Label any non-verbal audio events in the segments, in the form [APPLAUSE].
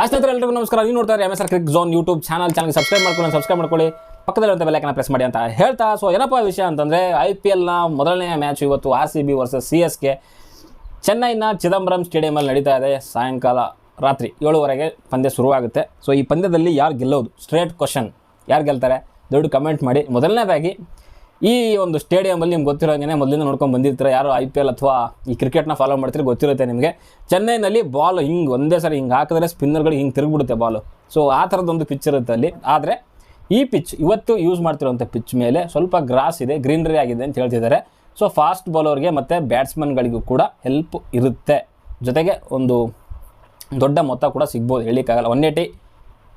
Hi ಸ್ನೇಹಿತರೆ ಎಲ್ಲರಿಗೂ ನಮಸ್ಕಾರ. ನೀವು ನೋಡ್ತಾರೆ M S R cric zone YouTube channel ಚಾನಲ್ಗೆ ಸಬ್ಸ್ಕ್ರೈಬ್ ಮಾಡ್ಕೊಳ್ಳಿ ಸಬ್ಸ್ಕ್ರೈಬ್ ಮಾಡ್ಕೊಳ್ಳಿ. ಪಕ್ಕದಲ್ಲಿರುವಂಥ ಬೆಲ್ಲೈಕನ್ನ ಪ್ರೆಸ್ ಮಾಡಿ ಅಂತ ಹೇಳ್ತಾ. ಸೊ ಏನಪ್ಪ ವಿಷಯ ಅಂತಂದರೆ ಐ ಪಿ ಎಲ್ನ ಮೊದಲನೇ ಮ್ಯಾಚ್ ಇವತ್ತು R C B versus C S K ಚೆನ್ನೈನ ಚಿದಂಬರಂ ಸ್ಟೇಡಿಯಮಲ್ಲಿ ನಡೀತಾ ಇದೆ ಸಾಯಂಕಾಲ ರಾತ್ರಿ ಏಳುವರೆಗೆ ಪಂದ್ಯ ಶುರುವಾಗುತ್ತೆ. ಸೊ ಈ ಪಂದ್ಯದಲ್ಲಿ ಯಾರು ಗೆಲ್ಲೋದು? ಸ್ಟ್ರೇಟ್ ಕ್ವಶನ್ ಯಾರು ಗೆಲ್ತಾರೆ? ದೊಡ್ಡ ಕಮೆಂಟ್ ಮಾಡಿ. ಮೊದಲನೇದಾಗಿ ಈ ಒಂದು ಸ್ಟೇಡಿಯಮಲ್ಲಿ ನಿಮ್ಗೆ ಗೊತ್ತಿರೋಂಗೆ ಮೊದಲಿಂದ ನೋಡ್ಕೊಂಡು ಬಂದಿರ್ತಾರೆ? ಯಾರು ಐ ಪಿ ಎಲ್ ಅಥವಾ ಈ ಕ್ರಿಕೆಟ್ನ ಫಾಲೋ ಮಾಡ್ತೀರಿ ಗೊತ್ತಿರುತ್ತೆ ನಿಮಗೆ. ಚೆನ್ನೈನಲ್ಲಿ ಬಾಲ್ ಹಿಂಗೆ ಒಂದೇ ಸರಿ ಹಿಂಗೆ ಹಾಕಿದ್ರೆ ಸ್ಪಿನ್ನರ್ಗಳು ಹಿಂಗೆ ತಿರುಗಿಬಿಡುತ್ತೆ ಬಾಲು ಸೊ ಆ ಥರದ್ದೊಂದು ಪಿಚ್ ಇರುತ್ತೆ ಅಲ್ಲಿ. ಆದರೆ, ಈ ಪಿಚ್ ಇವತ್ತು ಯೂಸ್ ಮಾಡ್ತಿರೋಂಥ ಪಿಚ್ ಮೇಲೆ ಸ್ವಲ್ಪ ಗ್ರಾಸ್ ಇದೆ ಗ್ರೀನರಿ ಆಗಿದೆ ಅಂತ ಹೇಳ್ತಿದ್ದಾರೆ. ಸೊ ಫಾಸ್ಟ್ ಬೌಲರ್ಗೆ ಮತ್ತು ಬ್ಯಾಟ್ಸ್ಮನ್ಗಳಿಗೂ ಕೂಡ ಹೆಲ್ಪ್ ಇರುತ್ತೆ. ಜೊತೆಗೆ ಒಂದು ದೊಡ್ಡ ಮೊತ್ತ ಕೂಡ ಸಿಗ್ಬೋದು ಹೇಳಿಕ್ಕಾಗಲ್ಲ one eighty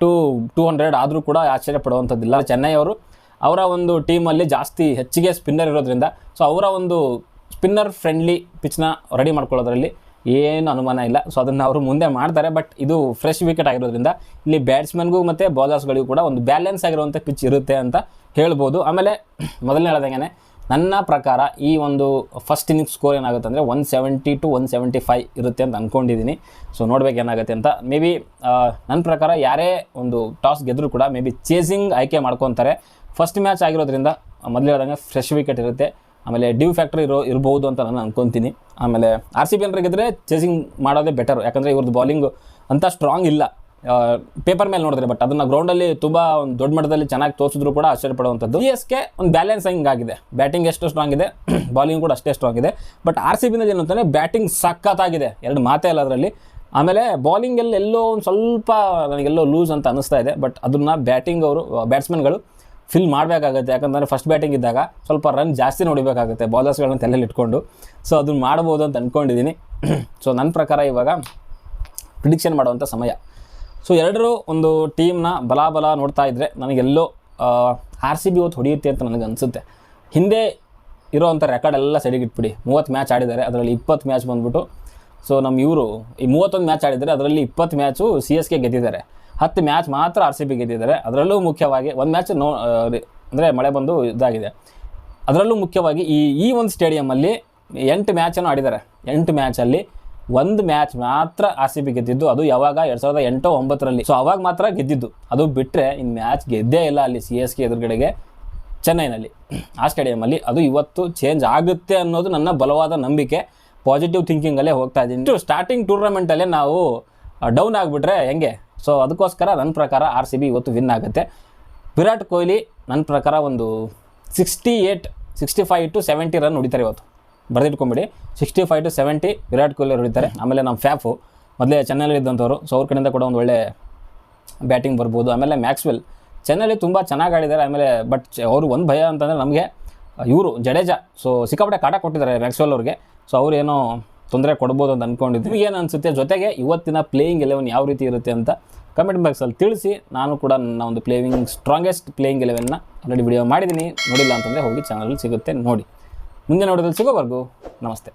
to two hundred ಆದರೂ ಕೂಡ ಆಶ್ಚರ್ಯ ಪಡುವಂಥದ್ದಿಲ್ಲ ಚೆನ್ನೈ ಅವರು ಅವರ ಒಂದು ಟೀಮಲ್ಲಿ ಜಾಸ್ತಿ ಹೆಚ್ಚಿಗೆ ಸ್ಪಿನ್ನರ್ ಇರೋದ್ರಿಂದ ಸೊ ಅವರ ಒಂದು ಸ್ಪಿನ್ನರ್ ಫ್ರೆಂಡ್ಲಿ ಪಿಚ್ನ ರೆಡಿ ಮಾಡ್ಕೊಳ್ಳೋದ್ರಲ್ಲಿ ಏನು ಅನುಮಾನ ಇಲ್ಲ. ಸೊ ಅದನ್ನು ಅವರು ಮುಂದೆ ಮಾಡ್ತಾರೆ ಬಟ್ ಇದು ಫ್ರೆಶ್ ವಿಕೆಟ್ ಆಗಿರೋದ್ರಿಂದ ಇಲ್ಲಿ ಬ್ಯಾಟ್ಸ್ಮನ್ಗೂ ಮತ್ತು ಬೌಲರ್ಸ್ಗಳಿಗೂ ಕೂಡ ಒಂದು ಬ್ಯಾಲೆನ್ಸ್ ಆಗಿರುವಂಥ ಪಿಚ್ ಇರುತ್ತೆ ಅಂತ ಹೇಳ್ಬೋದು. ಆಮೇಲೆ [CLEARS THROAT] ಮೊದಲನೇ ಹೇಳ್ದಂಗೆ ನನ್ನ ಪ್ರಕಾರ ಈ ಒಂದು ಫಸ್ಟ್ ಇನ್ನಿಂಗ್ ಸ್ಕೋರ್ ಏನಾಗುತ್ತೆ ಅಂದರೆ one seventy to one seventy five ಇರುತ್ತೆ ಅಂತ ಅಂದ್ಕೊಂಡಿದ್ದೀನಿ ಸೊ ನೋಡ್ಬೇಕು ಏನಾಗುತ್ತೆ ಅಂತ. ಮೇ ಬಿ ನನ್ನ ಪ್ರಕಾರ ಯಾರೇ ಒಂದು ಟಾಸ್ ಗೆದ್ದರೂ ಕೂಡ ಮೇ ಬಿ ಚೇಸಿಂಗ್ ಆಯ್ಕೆ ಮಾಡ್ಕೊತಾರೆ. ಫಸ್ಟ್ ಮ್ಯಾಚ್ ಆಗಿರೋದ್ರಿಂದ ಮೊದಲು ಹೇಳ್ದಂಗೆ ಫ್ರೆಶ್ ವಿಕೆಟ್ ಇರುತ್ತೆ. ಆಮೇಲೆ ಡ್ಯೂ ಫ್ಯಾಕ್ಟ್ರಿ ಇರೋ, ಇರ್ಬೋದು ಅಂತ ನಾನು ಅಂದ್ಕೊತೀನಿ ಆಮೇಲೆ ಆರ್ ಸಿ ಬಿ ಗೆದ್ದರೆ ಚೇಸಿಂಗ್ ಮಾಡೋದೇ ಬೆಟರ್ ಯಾಕಂದರೆ ಇವ್ರದ್ದು ಬಾಲಿಂಗ್ ಅಂತ ಸ್ಟ್ರಾಂಗ್ ಇಲ್ಲ. ಪೇಪರ್ ಮೇಲೆ ನೋಡಿದ್ರೆ ಬಟ್ ಅದನ್ನು ಗ್ರೌಂಡಲ್ಲಿ ತುಂಬ ಒಂದು ದೊಡ್ಡ ಮಟ್ಟದಲ್ಲಿ ಚೆನ್ನಾಗಿ ತೋರಿಸಿದ್ರು ಕೂಡ ಆಶ್ಚರ್ಯ ಪಡುವಂಥದ್ದು. ಸಿ ಎಸ್ಗೆ ಒಂದು ಬ್ಯಾಲೆನ್ಸ್ ಆಗಿದೆ ಬ್ಯಾಟಿಂಗ್ ಎಷ್ಟು ಸ್ಟ್ರಾಂಗ್ ಇದೆ ಬಾಲಿಂಗ್ ಕೂಡ ಅಷ್ಟೇ ಸ್ಟ್ರಾಂಗ್ ಇದೆ ಬಟ್ ಆರ್ ಸಿ ಬಿನಲ್ಲಿ ಏನು ಅಂತಂದರೆ ಬ್ಯಾಟಿಂಗ್ ಸಖತ್ತಾಗಿದೆ. ಎರಡು ಮಾತೇ ಇಲ್ಲ ಅದರಲ್ಲಿ. ಆಮೇಲೆ ಬಾಲಿಂಗಲ್ಲಿ ಎಲ್ಲೋ ಒಂದು ಸ್ವಲ್ಪ ನನಗೆಲ್ಲೋ ಲೂಸ್ ಅಂತ ಅನಿಸ್ತಾ ಇದೆ. ಬಟ್ ಅದನ್ನು ಬ್ಯಾಟಿಂಗ್ ಅವರು ಬ್ಯಾಟ್ಸ್ಮನ್ಗಳು ಫಿಲ್ ಮಾಡಬೇಕಾಗುತ್ತೆ. ಯಾಕಂದರೆ ಫಸ್ಟ್ ಬ್ಯಾಟಿಂಗ್ ಇದ್ದಾಗ ಸ್ವಲ್ಪ ರನ್ ಜಾಸ್ತಿ ನೋಡಬೇಕಾಗುತ್ತೆ ಬೌಲರ್ಸ್ಗಳನ್ನ ತಲೆಯಲ್ಲಿ ಇಟ್ಕೊಂಡು. ಸೊ ಅದನ್ನ ಮಾಡ್ಬೋದು ಅಂತ ಅಂದ್ಕೊಂಡಿದ್ದೀನಿ ಸೊ [CLEARS THROAT] ನನ್ನ ಪ್ರಕಾರ ಇವಾಗ ಪ್ರಿಡಿಕ್ಷನ್ ಮಾಡುವಂಥ ಸಮಯ. ಸೊ ಎರಡರೂ ಒಂದು ಟೀಮ್ನ ಬಲಾಬಲ ಬಲ ನೋಡ್ತಾ ಇದ್ದರೆ ನನಗೆಲ್ಲೋ ಆರ್ ಸಿ ಬಿ ಹೊತ್ತು ಹೊಡೆಯುತ್ತೆ ಅಂತ ನನಗೆ ಅನಿಸುತ್ತೆ. ಹಿಂದೆ ಇರೋವಂಥ ರೆಕಾರ್ಡ್ ಎಲ್ಲ ಸೈಡಿಗೆ ಇಟ್ಬಿಡಿ ಮೂವತ್ತು ಮ್ಯಾಚ್ ಆಡಿದ್ದಾರೆ, ಅದರಲ್ಲಿ ಇಪ್ಪತ್ತು ಮ್ಯಾಚ್ ಬಂದ್ಬಿಟ್ಟು. ಸೊ ನಮ್ಮ ಇವರು, ಈ ಮೂವತ್ತೊಂದು ಮ್ಯಾಚ್ ಆಡಿದ್ದಾರೆ, ಅದರಲ್ಲಿ ಇಪ್ಪತ್ತು ಮ್ಯಾಚು ಸಿ ಎಸ್ ಕೆ ಗೆದ್ದಿದ್ದಾರೆ. ಹತ್ತು ಮ್ಯಾಚ್ ಮಾತ್ರ ಆರ್ ಸಿ ಬಿ ಗೆದ್ದಿದ್ದಾರೆ. ಅದರಲ್ಲೂ ಮುಖ್ಯವಾಗಿ ಒಂದು ಮ್ಯಾಚ್ ನೋ ಅಂದರೆ ಮಳೆ ಬಂದು ಇದಾಗಿದೆ. ಅದರಲ್ಲೂ ಮುಖ್ಯವಾಗಿ ಈ ಈ ಒಂದು ಸ್ಟೇಡಿಯಮಲ್ಲಿ ಎಂಟು ಮ್ಯಾಚನ್ನು ಆಡಿದ್ದಾರೆ. ಎಂಟು ಮ್ಯಾಚಲ್ಲಿ ಒಂದು ಮ್ಯಾಚ್ ಮಾತ್ರ ಆರ್ ಸಿ ಬಿ ಗೆದ್ದಿದ್ದು. ಅದು ಯಾವಾಗ? ಎರಡು ಸಾವಿರದ ಎಂಟು ಒಂಬತ್ತರಲ್ಲಿ. ಸೊ ಅವಾಗ ಮಾತ್ರ ಗೆದ್ದಿದ್ದು. ಅದು ಬಿಟ್ಟರೆ ಇನ್ನು ಮ್ಯಾಚ್ ಗೆದ್ದೇ ಇಲ್ಲ ಅಲ್ಲಿ ಸಿ ಎಸ್ ಕೆ ಎದುರುಗಡೆಗೆ ಚೆನ್ನೈನಲ್ಲಿ. ಆ ಸ್ಟೇಡಿಯಮಲ್ಲಿ ಅದು ಇವತ್ತು ಚೇಂಜ್ ಆಗುತ್ತೆ ಅನ್ನೋದು ನನ್ನ ಬಲವಾದ ನಂಬಿಕೆ. ಪಾಸಿಟಿವ್ ಥಿಂಕಿಂಗಲ್ಲೇ ಹೋಗ್ತಾ ಇದ್ದೀನಿ. ಸ್ಟಾರ್ಟಿಂಗ್ ಟೂರ್ನಮೆಂಟಲ್ಲೇ ನಾವು ಡೌನ್ ಆಗಿಬಿಟ್ರೆ ಹೆಂಗೆ? ಸೊ ಅದಕ್ಕೋಸ್ಕರ ನನ್ನ ಪ್ರಕಾರ ಆರ್ ಸಿ ಬಿ ಇವತ್ತು ವಿನ್ ಆಗುತ್ತೆ. ವಿರಾಟ್ ಕೊಹ್ಲಿ ನನ್ನ ಪ್ರಕಾರ ಒಂದು sixty eight sixty five to seventy run ಹೊಡಿತಾರೆ ಇವತ್ತು. ಬರೆದಿಟ್ಕೊಂಬಿಡಿ. Sixty five to seventy Virat Kohli ಹೊಡಿತಾರೆ. ಆಮೇಲೆ ನಮ್ಮ ಫ್ಯಾಫು, ಮೊದಲೇ ಚೆನ್ನೈಲಿ ಇದ್ದಂಥವ್ರು ಸೊ ಅವ್ರ ಕಡೆಯಿಂದ ಕೂಡ ಒಂದು ಒಳ್ಳೆ ಬ್ಯಾಟಿಂಗ್ ಬರ್ಬೋದು. ಆಮೇಲೆ ಮ್ಯಾಕ್ಸ್ವೆಲ್, ಚೆನ್ನೈಲಿ ತುಂಬ ಚೆನ್ನಾಗಿ ಆಡಿದ್ದಾರೆ. ಆಮೇಲೆ ಬಟ್ ಅವರು ಒಂದು ಭಯ ಅಂತಂದರೆ ನಮಗೆ ಇವರು ಜಡೇಜಾ. ಸೊ ಸಿಕ್ಕಾಪಟ್ಟೆ ಕಾಟ ಕೊಟ್ಟಿದ್ದಾರೆ ಮ್ಯಾಕ್ಸ್ವೆಲ್ ಅವ್ರಿಗೆ. ಸೊ ಅವರೇನೋ ತೊಂದರೆ ಕೊಡ್ಬೋದು ಅಂತ ಅಂದ್ಕೊಂಡಿದ್ವಿ ಏನು ಅನಿಸುತ್ತೆ? ಜೊತೆಗೆ ಇವತ್ತಿನ ಪ್ಲೇಯಿಂಗ್ ಎಲೆವನ್ ಯಾವ ರೀತಿ ಇರುತ್ತೆ ಅಂತ ಕಮೆಂಟ್ ಬಾಕ್ಸಲ್ಲಿ ತಿಳಿಸಿ. ನಾನು ಕೂಡ ನನ್ನ ಒಂದು ಪ್ಲೇಯಿಂಗ್ ಸ್ಟ್ರಾಂಗೆಸ್ಟ್ ಪ್ಲೇಯಿಂಗ್ ಎಲೆವೆನ್ನ ಆಲ್ರೆಡಿ ವಿಡಿಯೋ ಮಾಡಿದ್ದೀನಿ. ನೋಡಿಲ್ಲ ಅಂತಂದರೆ ಹೋಗಿ ಚಾನಲಲ್ಲಿ ಸಿಗುತ್ತೆ. ನೋಡಿ. ಮುಂದೆ ನೋಡೋದ್ರಲ್ಲಿ ಸಿಗೋವರೆಗೂ ನಮಸ್ತೆ.